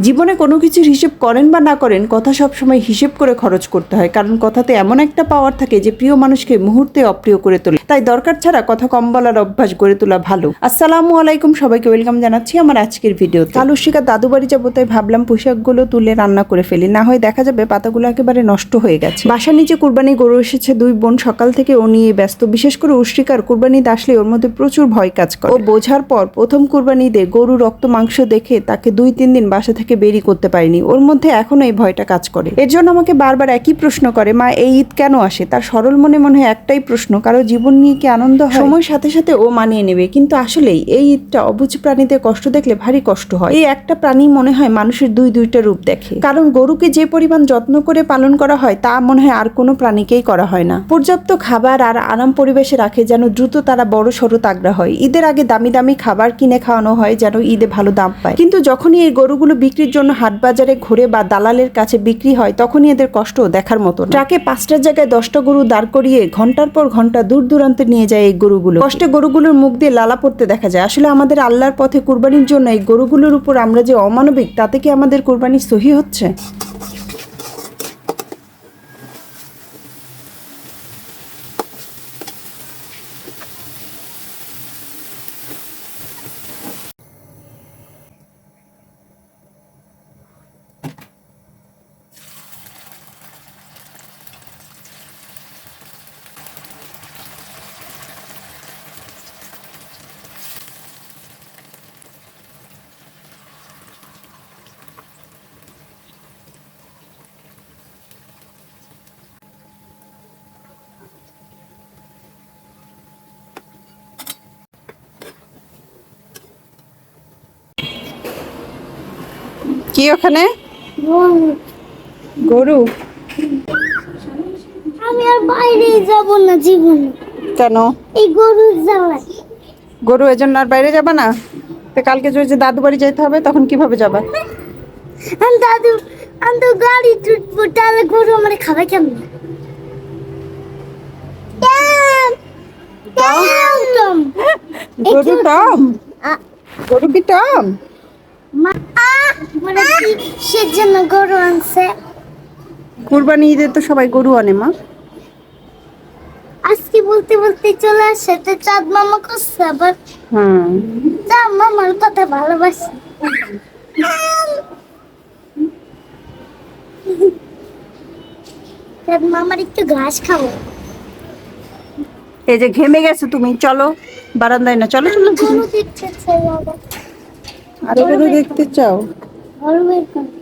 জীবনে কোনো কিছুর হিসেব করেন বা না করেন, কথা সবসময় হিসেব করে খরচ করতে হয়। কারণ কথাতে এমন একটা পাওয়ার থাকে যে প্রিয় মানুষকে মুহূর্তে অপ্রিয় করে তোলে। তাই দরকার ছাড়া কথা কম বলার অভ্যাস গড়ে তোলা ভালো। আসসালামু আলাইকুম, সবাইকে ওয়েলকাম জানাচ্ছি আমার আজকের ভিডিও কালু শিকার দাদু বাড়ি যাব, তাই ভাবলাম পোশাকগুলো তুলে রান্না করে ফেলি। না হয় দেখা যাবে পাতাগুলো একেবারে নষ্ট হয়ে গেছে। বাসার নিচে কুরবানি গরু এসেছে দুই বোন, সকাল থেকে ও নিয়ে ব্যস্ত। বিশেষ করে উষ্টিকার কুরবানি আসলে ওর মধ্যে প্রচুর ভয় কাজ করে। ও বোঝার পর প্রথম কুরবানি ঈদে গরু, রক্ত, মাংস দেখে তাকে দুই তিন দিন বাসা থেকে বেরি করতে পারিনি। ওর মধ্যে এখনও এই ভয়টা কাজ করে। এর জন্য আমাকে বারবার একই প্রশ্ন করে, মা, এই ঈদ কেন আসে? তার সরল মনে মনে হয় একটাই প্রশ্ন, কারও জীবন নিয়ে কি আনন্দ হয়? সময়ের সাথে সাথে ও মানিয়ে নেবে, কিন্তু আসলেই এই ঈদটা অবুঝ প্রাণীদের কষ্ট দেখলে ভারী কষ্ট হয়। এই একটা প্রাণী মনে হয় মানুষের দুই দুইটা রূপ দেখে। কারণ গরুকে যে পরিমাণ যত্ন করে পালন করা হয়, তা মনে হয় আর কোনো প্রাণীকেই করা হয় না। পর্যাপ্ত খাবার আর আরাম পরিবেশে রাখে যেন দ্রুত তারা বড় সড়ো তাগড়া হয় ঈদের আগে দামি দামি খাবার কিনে খাওয়ানো হয় যেন ঈদে ভালো দাম পায়। কিন্তু যখনই এই গরুগুলো বিক্রির জন্য হাট বাজারে ঘুরে বা দালালের কাছে বিক্রি হয়, তখনই এদের কষ্ট দেখার মতো ট্রাকে পাঁচটার জায়গায় দশটা গরু দাঁড় করিয়ে ঘণ্টার পর ঘণ্টা দূর দূরান্তে নিয়ে যায় এই গরুগুলো। কষ্টে গরুগুলোর মুখ দিয়ে লালা পড়তে দেখা যায়। আসলে আমাদের আল্লাহর পথে কুরবানির জন্য এই গরুগুলোর উপর আমরা যে অমানবিক, তাতে কি আমাদের কোরবানি সহি হচ্ছে? কি ওখানে? গরু। আমি আর বাইরে যাব না জীবন। কেন? এই গরু জ্বালায়। গরু এজন্য আর বাইরে যাবা না? তো কালকে যদি দাদু বাড়ি যেতে হবে তখন কীভাবে যাবা? দাদু আমি তো গাড়ি তুটবো তাহলে গরু আমার খাবে কেমন? টম। গরু টম? গরু কি টম? সেজন্য গরু আনছে। কুরবানি ঈদে তো সবাই গরু আনে মা। আজকে বলতে বলতে চলে আসছে তো চাঁদ মামা করছে আবার। হুম। চাঁদ মামার কথা ভালোবাসি। চাঁদ মামার একটু ঘাস খাব। এই যে ঘেমে গেছে তুমি চলো বারান্দায় না চলো চলো। আরও গরু দেখতে চাও? গরু বের করো।